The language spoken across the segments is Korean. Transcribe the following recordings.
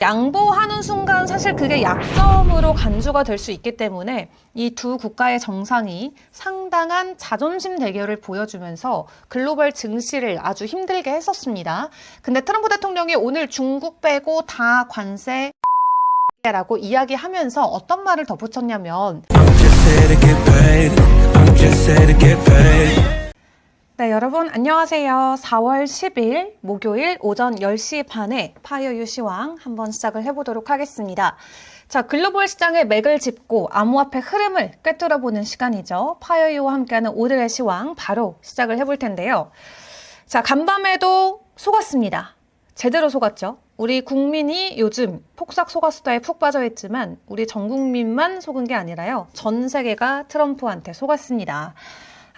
양보하는 순간 사실 그게 약점으로 간주가 될 수 있기 때문에 이 두 국가의 정상이 상당한 자존심 대결을 보여주면서 글로벌 증시를 아주 힘들게 했었습니다. 근데 트럼프 대통령이 오늘 중국 빼고 다 관세 라고 이야기하면서 어떤 말을 덧붙였냐면 네, 여러분 안녕하세요. 4월 10일 목요일 오전 10시 반에 파이어 유 시황 한번 시작을 해보도록 하겠습니다. 자, 글로벌 시장의 맥을 짚고 암호화폐 흐름을 꿰뚫어 보는 시간이죠. 파이어 유와 함께하는 오늘의 시황 바로 시작을 해볼 텐데요. 자, 간밤에도 속았습니다. 제대로 속았죠. 우리 국민이 요즘 폭삭 속았수다에 푹 빠져 있지만 우리 전 국민만 속은 게 아니라요. 전 세계가 트럼프한테 속았습니다.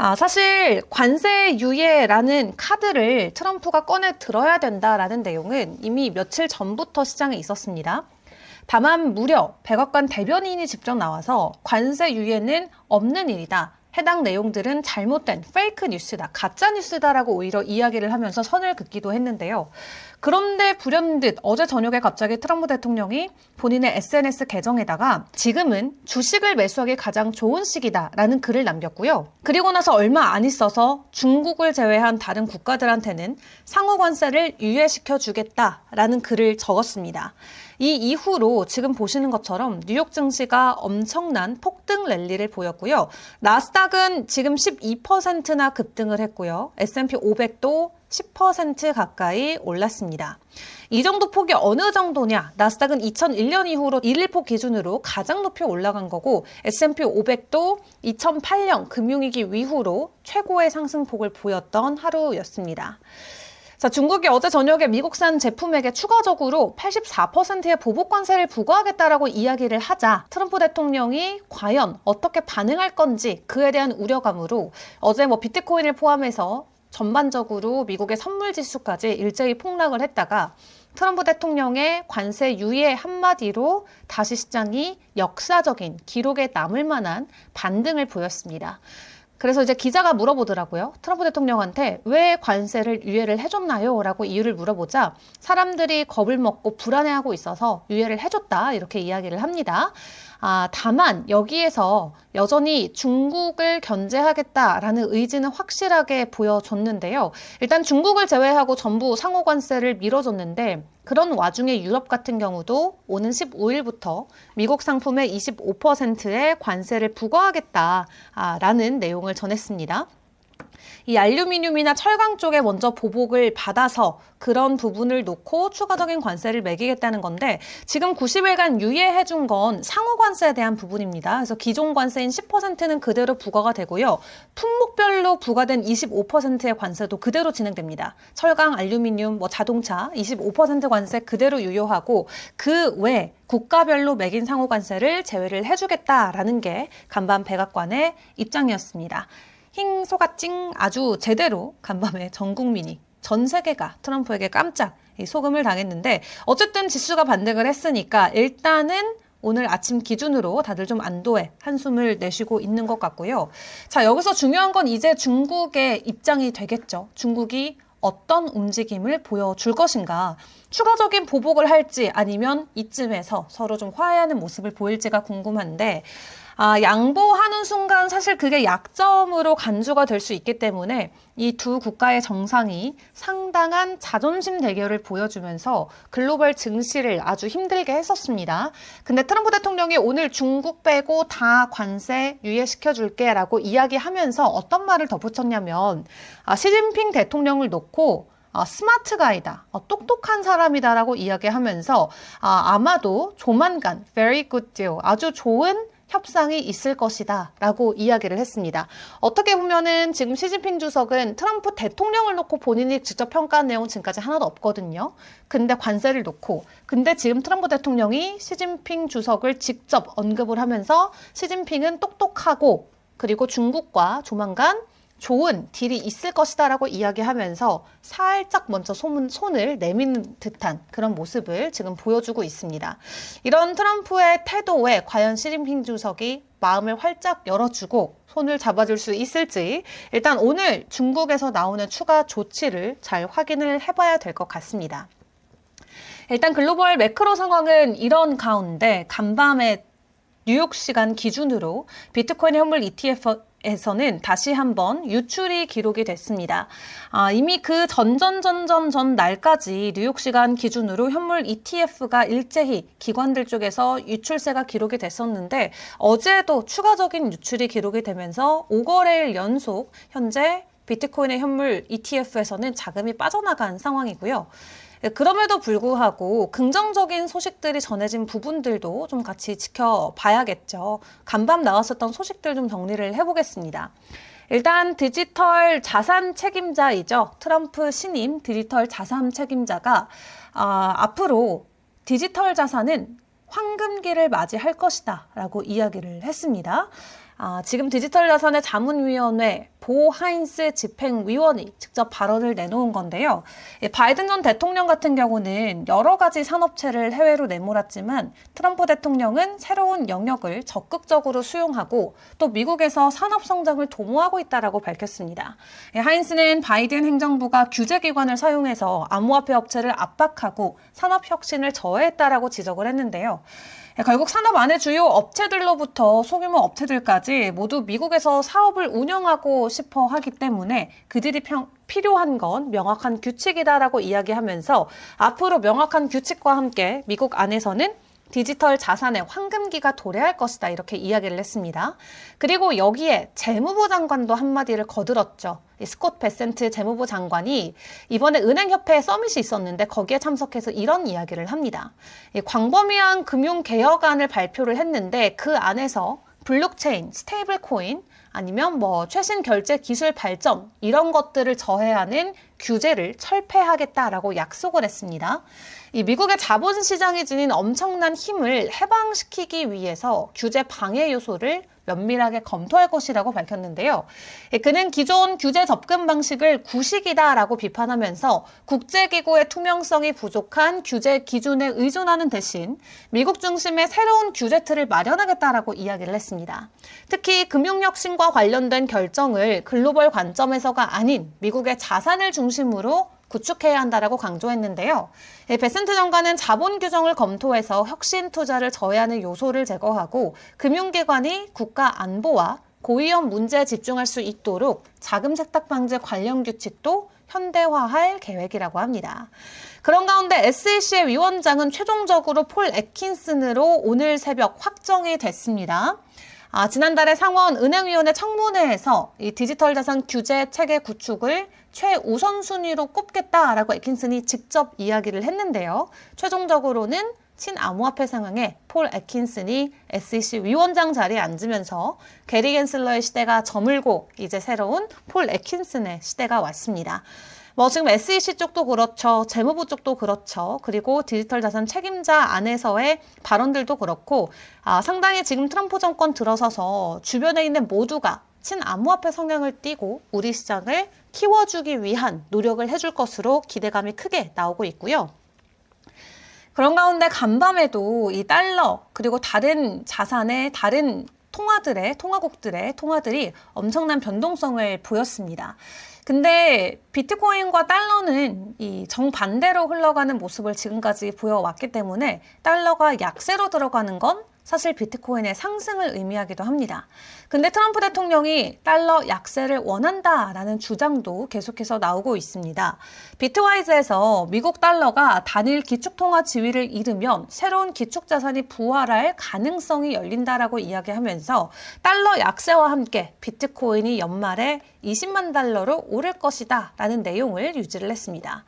아, 사실 관세 유예라는 카드를 트럼프가 꺼내 들어야 된다라는 내용은 이미 며칠 전부터 시장에 있었습니다. 다만 무려 백악관 대변인이 직접 나와서 관세 유예는 없는 일이다. 해당 내용들은 잘못된 페이크 뉴스다, 가짜 뉴스다라고 오히려 이야기를 하면서 선을 긋기도 했는데요. 그런데 불현듯 어제 저녁에 갑자기 트럼프 대통령이 본인의 SNS 계정에다가 지금은 주식을 매수하기 가장 좋은 시기다라는 글을 남겼고요. 그리고 나서 얼마 안 있어서 중국을 제외한 다른 국가들한테는 상호 관세를 유예시켜 주겠다라는 글을 적었습니다. 이 이후로 지금 보시는 것처럼 뉴욕 증시가 엄청난 폭등 랠리를 보였고요. 나스닥은 지금 12%나 급등을 했고요. S&P 500도 10% 가까이 올랐습니다. 이 정도 폭이 어느 정도냐? 나스닥은 2001년 이후로 1일폭 기준으로 가장 높이 올라간 거고 S&P 500도 2008년 금융위기 이후로 최고의 상승폭을 보였던 하루였습니다. 자, 중국이 어제 저녁에 미국산 제품에게 추가적으로 84%의 보복 관세를 부과하겠다라고 이야기를 하자 트럼프 대통령이 과연 어떻게 반응할 건지 그에 대한 우려감으로 어제 뭐 비트코인을 포함해서 전반적으로 미국의 선물 지수까지 일제히 폭락을 했다가 트럼프 대통령의 관세 유예 한마디로 다시 시장이 역사적인 기록에 남을 만한 반등을 보였습니다. 그래서 이제 기자가 물어보더라고요. 트럼프 대통령한테 왜 관세를 유예를 해줬나요? 라고 이유를 물어보자 사람들이 겁을 먹고 불안해하고 있어서 유예를 해줬다. 이렇게 이야기를 합니다. 아, 다만 여기에서 여전히 중국을 견제하겠다라는 의지는 확실하게 보여줬는데요. 일단 중국을 제외하고 전부 상호 관세를 밀어줬는데 그런 와중에 유럽 같은 경우도 오는 15일부터 미국 상품의 25%의 관세를 부과하겠다라는 내용을 전했습니다. 이 알루미늄이나 철강 쪽에 먼저 보복을 받아서 그런 부분을 놓고 추가적인 관세를 매기겠다는 건데 지금 90일간 유예해 준 건 상호 관세에 대한 부분입니다. 그래서 기존 관세인 10%는 그대로 부과가 되고요. 품목별로 부과된 25%의 관세도 그대로 진행됩니다. 철강, 알루미늄, 뭐 자동차 25% 관세 그대로 유효하고 그 외 국가별로 매긴 상호 관세를 제외를 해주겠다라는 게 간밤 백악관의 입장이었습니다. 힝 소가찡 아주 제대로 간밤에 전 국민이 전 세계가 트럼프에게 깜짝 이 소금을 당했는데 어쨌든 지수가 반등을 했으니까 일단은 오늘 아침 기준으로 다들 좀 안도의 한숨을 내쉬고 있는 것 같고요. 자, 여기서 중요한 건 이제 중국의 입장이 되겠죠. 중국이 어떤 움직임을 보여줄 것인가. 추가적인 보복을 할지 아니면 이쯤에서 서로 좀 화해하는 모습을 보일지가 궁금한데, 아, 양보하는 순간 사실 그게 약점으로 간주가 될 수 있기 때문에 이 두 국가의 정상이 상당한 자존심 대결을 보여주면서 글로벌 증시를 아주 힘들게 했었습니다. 근데 트럼프 대통령이 오늘 중국 빼고 다 관세 유예시켜 줄게 라고 이야기하면서 어떤 말을 덧붙였냐면 아, 시진핑 대통령을 놓고 아, 스마트 가이다, 어, 똑똑한 사람이다라고 이야기하면서 아, 아마도 조만간 very good deal, 아주 좋은 협상이 있을 것이다 라고 이야기를 했습니다. 어떻게 보면은 지금 시진핑 주석은 트럼프 대통령을 놓고 본인이 직접 평가한 내용 지금까지 하나도 없거든요. 근데 관세를 놓고 근데 지금 트럼프 대통령이 시진핑 주석을 직접 언급을 하면서 시진핑은 똑똑하고 그리고 중국과 조만간 좋은 딜이 있을 것이다 라고 이야기하면서 살짝 먼저 손, 손을 내미는 듯한 그런 모습을 지금 보여주고 있습니다. 이런 트럼프의 태도에 과연 시진핑 주석이 마음을 활짝 열어주고 손을 잡아줄 수 있을지 일단 오늘 중국에서 나오는 추가 조치를 잘 확인을 해봐야 될 것 같습니다. 일단 글로벌 매크로 상황은 이런 가운데 간밤에 뉴욕 시간 기준으로 비트코인 현물 ETF 에서는 다시 한번 유출이 기록이 됐습니다. 아, 이미 그 전전전전 전 날까지 뉴욕 시간 기준으로 현물 ETF가 일제히 기관들 쪽에서 유출세가 기록이 됐었는데 어제도 추가적인 유출이 기록이 되면서 5거래일 연속 현재 비트코인의 현물 ETF에서는 자금이 빠져나간 상황이고요. 예, 그럼에도 불구하고 긍정적인 소식들이 전해진 부분들도 좀 같이 지켜봐야겠죠. 간밤 나왔었던 소식들 좀 정리를 해보겠습니다. 일단 디지털 자산 책임자이죠. 트럼프 신임 디지털 자산 책임자가 아, 앞으로 디지털 자산은 황금기를 맞이할 것이다 라고 이야기를 했습니다. 아, 지금 디지털 자산의 자문위원회 보 하인스 집행위원이 직접 발언을 내놓은 건데요. 예, 바이든 전 대통령 같은 경우는 여러 가지 산업체를 해외로 내몰았지만 트럼프 대통령은 새로운 영역을 적극적으로 수용하고 또 미국에서 산업 성장을 도모하고 있다라고 밝혔습니다. 예, 하인스는 바이든 행정부가 규제기관을 사용해서 암호화폐 업체를 압박하고 산업 혁신을 저해했다라고 지적을 했는데요. 예, 결국 산업 안의 주요 업체들로부터 소규모 업체들까지 모두 미국에서 사업을 운영하고 싶어 하기 때문에 그들이 평- 필요한 건 명확한 규칙이다라고 이야기하면서 앞으로 명확한 규칙과 함께 미국 안에서는 디지털 자산의 황금기가 도래할 것이다 이렇게 이야기를 했습니다. 그리고 여기에 재무부 장관도 한마디를 거들었죠. 이 스콧 베센트 재무부 장관이 이번에 은행협회 서밋이 있었는데 거기에 참석해서 이런 이야기를 합니다. 이 광범위한 금융 개혁안을 발표를 했는데 그 안에서 블록체인, 스테이블 코인, 아니면 뭐 최신 결제 기술 발전 이런 것들을 저해하는 규제를 철폐하겠다라고 약속을 했습니다. 이 미국의 자본 시장이 지닌 엄청난 힘을 해방시키기 위해서 규제 방해 요소를 면밀하게 검토할 것이라고 밝혔는데요. 예, 그는 기존 규제 접근 방식을 구식이다라고 비판하면서 국제기구의 투명성이 부족한 규제 기준에 의존하는 대신 미국 중심의 새로운 규제 틀을 마련하겠다라고 이야기를 했습니다. 특히 금융혁신과 관련된 결정을 글로벌 관점에서가 아닌 미국의 자산을 중심 으로 구축해야 한다라고 강조했는데요. 예, 베센트 장관은 자본 규정을 검토해서 혁신 투자를 저해하는 요소를 제거하고 금융기관이 국가 안보와 고위험 문제에 집중할 수 있도록 자금 세탁 방지 관련 규칙도 현대화할 계획이라고 합니다. 그런 가운데 SEC의 위원장은 최종적으로 폴 애킨슨으로 오늘 새벽 확정이 됐습니다. 아, 지난달에 상원 은행위원회 청문회에서 이 디지털 자산 규제 체계 구축을 최우선 순위로 꼽겠다라고 애킨슨이 직접 이야기를 했는데요. 최종적으로는 친암호화폐 상황에 폴 애킨슨이 SEC 위원장 자리에 앉으면서 게리 겐슬러의 시대가 저물고 이제 새로운 폴 애킨슨의 시대가 왔습니다. 뭐 지금 SEC 쪽도 그렇죠. 재무부 쪽도 그렇죠. 그리고 디지털 자산 책임자 안에서의 발언들도 그렇고 아, 상당히 지금 트럼프 정권 들어서서 주변에 있는 모두가 친암호화폐 성향을 띠고 우리 시장을 키워주기 위한 노력을 해줄 것으로 기대감이 크게 나오고 있고요. 그런 가운데 간밤에도 이 달러 그리고 다른 자산의 다른 통화들의 통화국들의 통화들이 엄청난 변동성을 보였습니다. 근데 비트코인과 달러는 이 정반대로 흘러가는 모습을 지금까지 보여왔기 때문에 달러가 약세로 들어가는 건 사실 비트코인의 상승을 의미하기도 합니다. 근데 트럼프 대통령이 달러 약세를 원한다라는 주장도 계속해서 나오고 있습니다. 비트와이즈에서 미국 달러가 단일 기축통화 지위를 잃으면 새로운 기축자산이 부활할 가능성이 열린다라고 이야기하면서 달러 약세와 함께 비트코인이 연말에 20만 달러로 오를 것이다 라는 내용을 유지를 했습니다.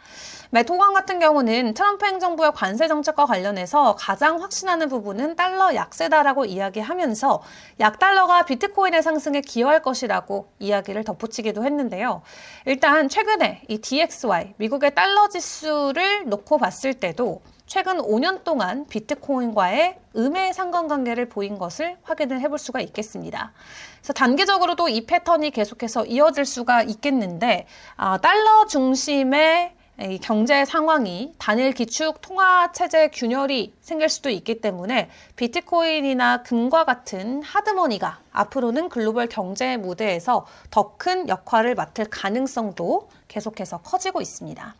메토관 같은 경우는 트럼프 행정부의 관세 정책과 관련해서 가장 확신하는 부분은 달러 약세다라고 이야기하면서 약달러가 비트코인의 상승에 기여할 것이라고 이야기를 덧붙이기도 했는데요. 일단 최근에 이 DXY, 미국의 달러 지수를 놓고 봤을 때도 최근 5년 동안 비트코인과의 음의 상관관계를 보인 것을 확인을 해볼 수가 있겠습니다. 그래서 단기적으로도 이 패턴이 계속해서 이어질 수가 있겠는데 아, 달러 중심의 이 경제 상황이 단일 기축 통화 체제 균열이 생길 수도 있기 때문에 비트코인이나 금과 같은 하드머니가 앞으로는 글로벌 경제 무대에서 더 큰 역할을 맡을 가능성도 계속해서 커지고 있습니다.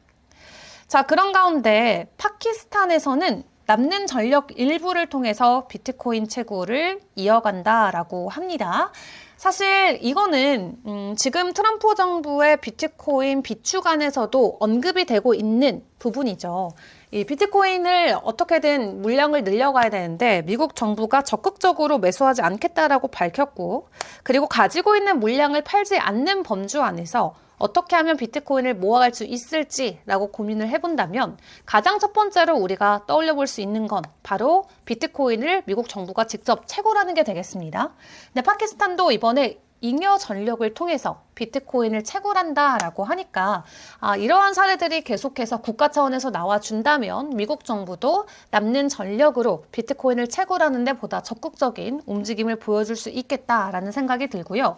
자, 그런 가운데 파키스탄에서는 남는 전력 일부를 통해서 비트코인 채굴을 이어간다라고 합니다. 사실 이거는 음, 지금 트럼프 정부의 비트코인 비축안에서도 언급이 되고 있는 부분이죠. 이 비트코인을 어떻게든 물량을 늘려가야 되는데 미국 정부가 적극적으로 매수하지 않겠다라고 밝혔고 그리고 가지고 있는 물량을 팔지 않는 범주 안에서 어떻게 하면 비트코인을 모아갈 수 있을지라고 고민을 해본다면 가장 첫 번째로 우리가 떠올려 볼 수 있는 건 바로 비트코인을 미국 정부가 직접 채굴하는 게 되겠습니다. 근데 파키스탄도 이번에 잉여 전력을 통해서 비트코인을 채굴한다라고 하니까 아, 이러한 사례들이 계속해서 국가 차원에서 나와준다면 미국 정부도 남는 전력으로 비트코인을 채굴하는 데 보다 적극적인 움직임을 보여줄 수 있겠다라는 생각이 들고요.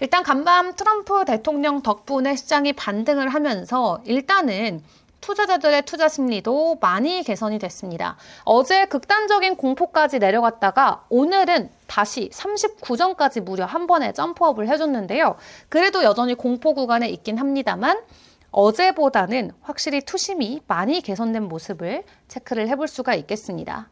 일단 간밤 트럼프 대통령 덕분에 시장이 반등을 하면서 일단은 투자자들의 투자 심리도 많이 개선이 됐습니다. 어제 극단적인 공포까지 내려갔다가 오늘은 다시 39전까지 무려 한 번에 점프업을 해줬는데요. 그래도 여전히 공포 구간에 있긴 합니다만 어제보다는 확실히 투심이 많이 개선된 모습을 체크를 해볼 수가 있겠습니다.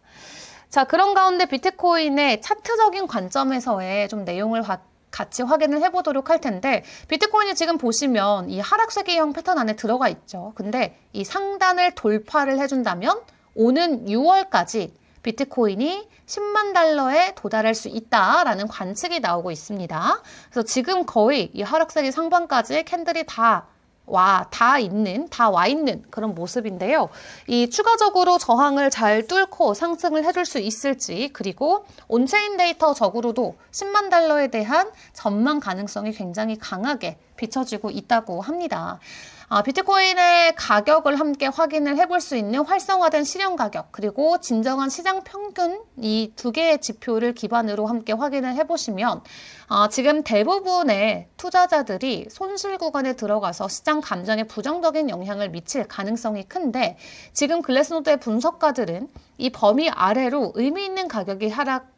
자, 그런 가운데 비트코인의 차트적인 관점에서의 좀 내용을 가- 같이 확인을 해보도록 할 텐데 비트코인이 지금 보시면 이 하락세기형 패턴 안에 들어가 있죠. 근데 이 상단을 돌파를 해준다면 오는 6월까지 비트코인이 10만 달러에 도달할 수 있다라는 관측이 나오고 있습니다. 그래서 지금 거의 이 하락세기 상반까지 캔들이 다 와, 다 있는, 다 와 있는 그런 모습인데요. 이 추가적으로 저항을 잘 뚫고 상승을 해줄 수 있을지, 그리고 온체인 데이터적으로도 10만 달러에 대한 전망 가능성이 굉장히 강하게 비춰지고 있다고 합니다. 아, 비트코인의 가격을 함께 확인을 해볼 수 있는 활성화된 실현 가격, 그리고 진정한 시장 평균 이 두 개의 지표를 기반으로 함께 확인을 해보시면, 아, 지금 대부분의 투자자들이 손실 구간에 들어가서 시장 감정에 부정적인 영향을 미칠 가능성이 큰데, 지금 글래스노드의 분석가들은 이 범위 아래로 의미 있는 가격이 하락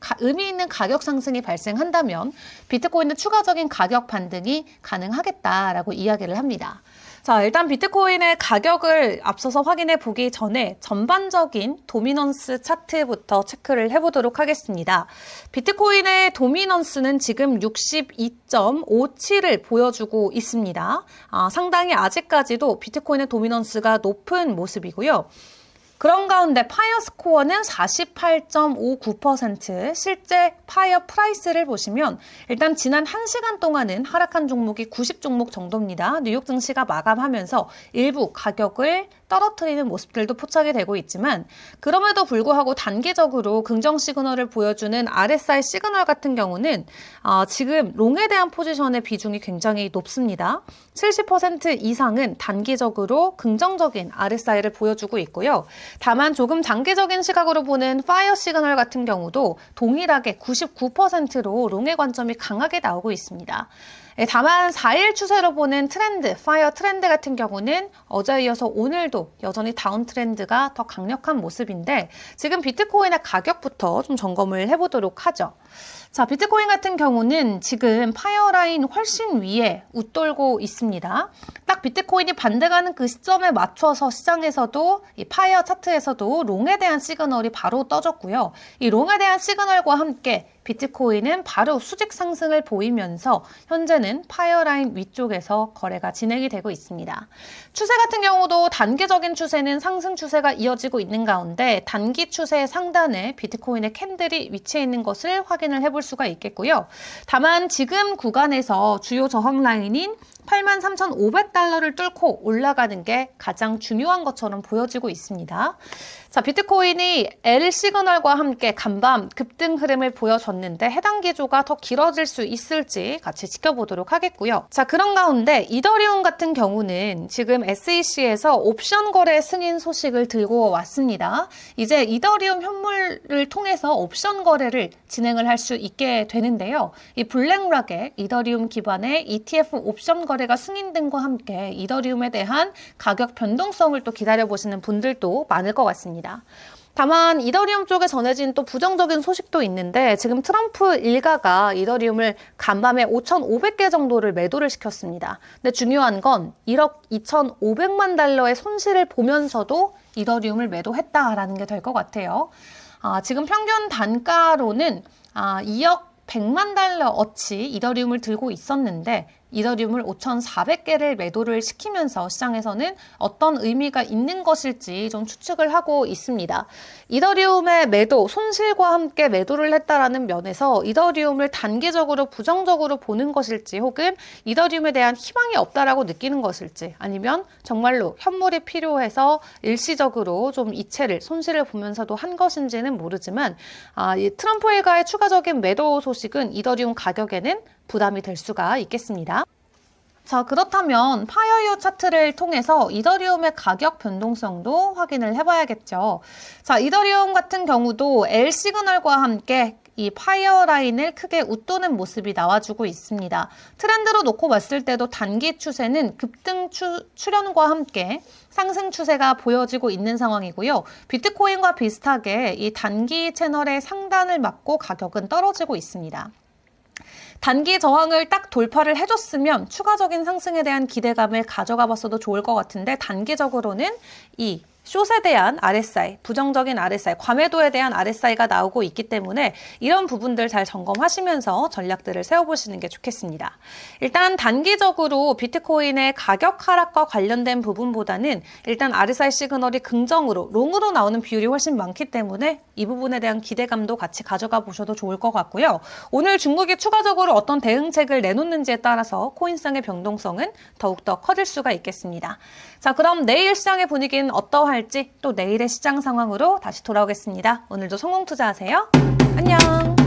가- 의미 있는 가격 상승이 발생한다면 비트코인의 추가적인 가격 반등이 가능하겠다라고 이야기를 합니다. 자, 일단 비트코인의 가격을 앞서서 확인해 보기 전에 전반적인 도미넌스 차트부터 체크를 해 보도록 하겠습니다. 비트코인의 도미넌스는 지금 62.57을 보여주고 있습니다. 아, 상당히 아직까지도 비트코인의 도미넌스가 높은 모습이고요. 그런 가운데 파이어 스코어는 48.59%, 실제 파이어 프라이스를 보시면 일단 지난 1시간 동안은 하락한 종목이 90 종목 정도입니다. 뉴욕 증시가 마감하면서 일부 가격을 떨어뜨리는 모습들도 포착이 되고 있지만 그럼에도 불구하고 단기적으로 긍정 시그널을 보여주는 RSI 시그널 같은 경우는 어, 지금 롱에 대한 포지션의 비중이 굉장히 높습니다. 70% 이상은 단기적으로 긍정적인 RSI를 보여주고 있고요. 다만 조금 장기적인 시각으로 보는 파이어 시그널 같은 경우도 동일하게 99%로 롱의 관점이 강하게 나오고 있습니다. 예, 다만 4일 추세로 보는 트렌드, 파이어 트렌드 같은 경우는 어제 이어서 오늘도 여전히 다운 트렌드가 더 강력한 모습인데 지금 비트코인의 가격부터 좀 점검을 해보도록 하죠. 자, 비트코인 같은 경우는 지금 파이어라인 훨씬 위에 웃돌고 있습니다. 딱 비트코인이 반대가는 그 시점에 맞춰서 시장에서도 이 파이어 차트에서도 롱에 대한 시그널이 바로 떠졌고요. 이 롱에 대한 시그널과 함께 비트코인은 바로 수직 상승을 보이면서 현재는 파이어라인 위쪽에서 거래가 진행이 되고 있습니다. 추세 같은 경우도 단기적인 추세는 상승 추세가 이어지고 있는 가운데 단기 추세의 상단에 비트코인의 캔들이 위치해 있는 것을 확인을 해볼 수가 있겠고요. 다만 지금 구간에서 주요 저항 라인인 83,500달러를 뚫고 올라가는 게 가장 중요한 것처럼 보여지고 있습니다. 자, 비트코인이 L 시그널과 함께 간밤 급등 흐름을 보여줬는데 해당 기조가 더 길어질 수 있을지 같이 지켜보도록 하겠고요. 자, 그런 가운데 이더리움 같은 경우는 지금 SEC에서 옵션 거래 승인 소식을 들고 왔습니다. 이제 이더리움 현물을 통해서 옵션 거래를 진행을 할 수 있게 되는데요. 이 블랙락의 이더리움 기반의 ETF 옵션 거래 가 승인됨과 함께 이더리움에 대한 가격 변동성을 또 기다려보시는 분들도 많을 것 같습니다. 다만 이더리움 쪽에 전해진 또 부정적인 소식도 있는데 지금 트럼프 일가가 이더리움을 간밤에 5,500개 정도를 매도를 시켰습니다. 근데 중요한 건 1억 2,500만 달러의 손실을 보면서도 이더리움을 매도했다라는 게 될 것 같아요. 아, 지금 평균 단가로는 아, 2억 100만 달러 어치 이더리움을 들고 있었는데 이더리움을 5,400개를 매도를 시키면서 시장에서는 어떤 의미가 있는 것일지 좀 추측을 하고 있습니다. 이더리움의 매도, 손실과 함께 매도를 했다라는 면에서 이더리움을 단기적으로 부정적으로 보는 것일지 혹은 이더리움에 대한 희망이 없다라고 느끼는 것일지 아니면 정말로 현물이 필요해서 일시적으로 좀 이체를 손실을 보면서도 한 것인지는 모르지만 아, 이 트럼프 일가의 추가적인 매도 소식은 이더리움 가격에는 부담이 될 수가 있겠습니다. 자, 그렇다면 파이어유 차트를 통해서 이더리움의 가격 변동성도 확인을 해봐야겠죠. 자, 이더리움 같은 경우도 L 시그널과 함께 이 파이어 라인을 크게 웃도는 모습이 나와주고 있습니다. 트렌드로 놓고 봤을 때도 단기 추세는 급등 추, 출현과 함께 상승 추세가 보여지고 있는 상황이고요. 비트코인과 비슷하게 이 단기 채널의 상단을 맞고 가격은 떨어지고 있습니다. 단기 저항을 딱 돌파를 해줬으면 추가적인 상승에 대한 기대감을 가져가 봤어도 좋을 것 같은데 단기적으로는 이 숏에 대한 RSI, 부정적인 RSI, 과매도에 대한 RSI가 나오고 있기 때문에 이런 부분들 잘 점검하시면서 전략들을 세워보시는 게 좋겠습니다. 일단 단기적으로 비트코인의 가격 하락과 관련된 부분보다는 일단 RSI 시그널이 긍정으로, 롱으로 나오는 비율이 훨씬 많기 때문에 이 부분에 대한 기대감도 같이 가져가 보셔도 좋을 것 같고요. 오늘 중국이 추가적으로 어떤 대응책을 내놓는지에 따라서 코인상의 변동성은 더욱더 커질 수가 있겠습니다. 자, 그럼 내일 시장의 분위기는 어떠 할지 또 내일의 시장 상황으로 다시 돌아오겠습니다. 오늘도 성공 투자하세요. 안녕!